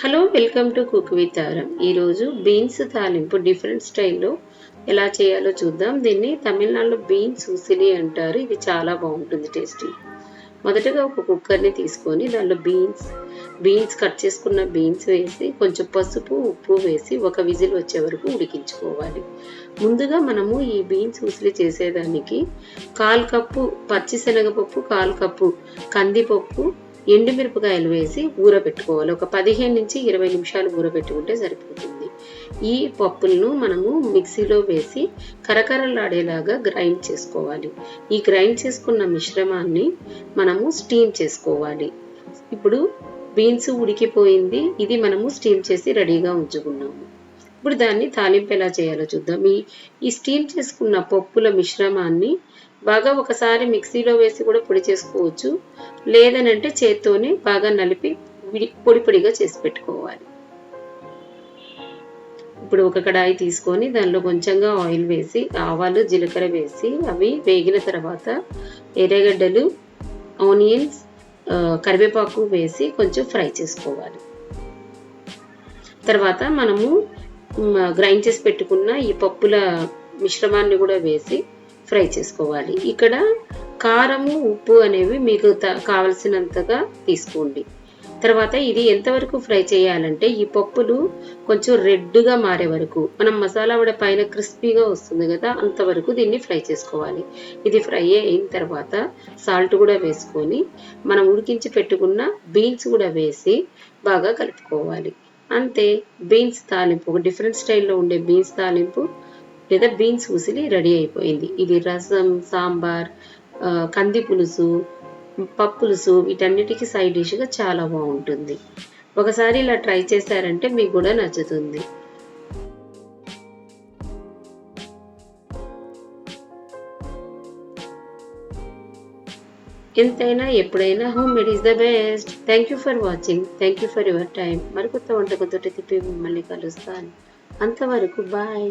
Hello welcome to cook with Aaram ఈరోజు beans తాలింపు different స్టైల్లో ఎలా చేయాలో చూద్దాం. దీన్ని తమిళనాడులో బీన్స్ ఉసిలి అంటారు. ఇది చాలా బాగుంటుంది టేస్టీ. మొదటగా ఒక కుక్కర్ని తీసుకొని దానిలో బీన్స్ బీన్స్ కట్ చేసుకున్న బీన్స్ వేసి కొంచెం పసుపు ఉప్పు వేసి ఒక విజిల్ వచ్చే వరకు ఉడికించుకోవాలి. ముందుగా మనము ఈ బీన్స్ ఉసిలి చేసేదానికి కాల్ కప్పు పచ్చిశనగపప్పు కాల్ కప్పు కందిపప్పు ఎండుమిరపకాయలు వేసి ఊరబెట్టుకోవాలి. ఒక పదిహేను నుంచి ఇరవై నిమిషాలు ఊరబెట్టుకుంటే సరిపోతుంది. ఈ పప్పులను మనము మిక్సీలో వేసి కరకరలాడేలాగా గ్రైండ్ చేసుకోవాలి. ఈ గ్రైండ్ చేసుకున్న మిశ్రమాన్ని మనము స్టీమ్ చేసుకోవాలి. ఇప్పుడు బీన్స్ ఉడికిపోయింది. ఇది మనము స్టీమ్ చేసి రెడీగా ఉంచుకున్నాము. ఇప్పుడు దాన్ని తాలింపు ఎలా చేయాలో చూద్దాం. ఈ ఈ స్టీమ్ చేసుకున్న పప్పుల మిశ్రమాన్ని బాగా ఒకసారి మిక్సీలో వేసి కూడా పొడి చేసుకోవచ్చు. లేదనంటే చేత్తోనే బాగా నలిపి పొడి పొడిగా చేసి పెట్టుకోవాలి. ఇప్పుడు ఒక కడాయి తీసుకొని దానిలో కొంచెంగా ఆయిల్ వేసి ఆవాలు జీలకర్ర వేసి అవి వేగిన తర్వాత ఎర్రగడ్డలు ఆనియన్స్ కరివేపాకు వేసి కొంచెం ఫ్రై చేసుకోవాలి. తర్వాత మనము గ్రైండ్ చేసి పెట్టుకున్న ఈ పప్పుల మిశ్రమాన్ని కూడా వేసి ఫ్రై చేసుకోవాలి. ఇక్కడ కారము ఉప్పు అనేవి మీకు కావలసినంతగా తీసుకోండి. తర్వాత ఇది ఎంతవరకు ఫ్రై చేయాలంటే ఈ పప్పులు కొంచెం రెడ్గా మారే వరకు మనం మసాలా వడ పైన క్రిస్పీగా వస్తుంది కదా అంతవరకు దీన్ని ఫ్రై చేసుకోవాలి. ఇది ఫ్రై అయిన తర్వాత సాల్ట్ కూడా వేసుకొని మనం ఉడికించి పెట్టుకున్న బీన్స్ కూడా వేసి బాగా కలుపుకోవాలి. అంతే బీన్స్ తాలింపు ఒక డిఫరెంట్ స్టైల్లో ఉండే బీన్స్ తాలింపు లేదా బీన్స్ ఉసిలి రెడీ అయిపోయింది. ఇది రసం సాంబార్ కంది పులుసు పప్పులుసు వీటన్నిటికీ సైడ్ డిష్గా చాలా బాగుంటుంది. ఒకసారి ఇలా ట్రై చేశారంటే మీకు కూడా నచ్చుతుంది. ఎంతైనా ఎప్పుడైనా home made is the best thank you for watching thank you for your time మరికొత్త వంటకంతో తిప్పి మిమ్మల్ని కలుస్తాను. అంతవరకు బాయ్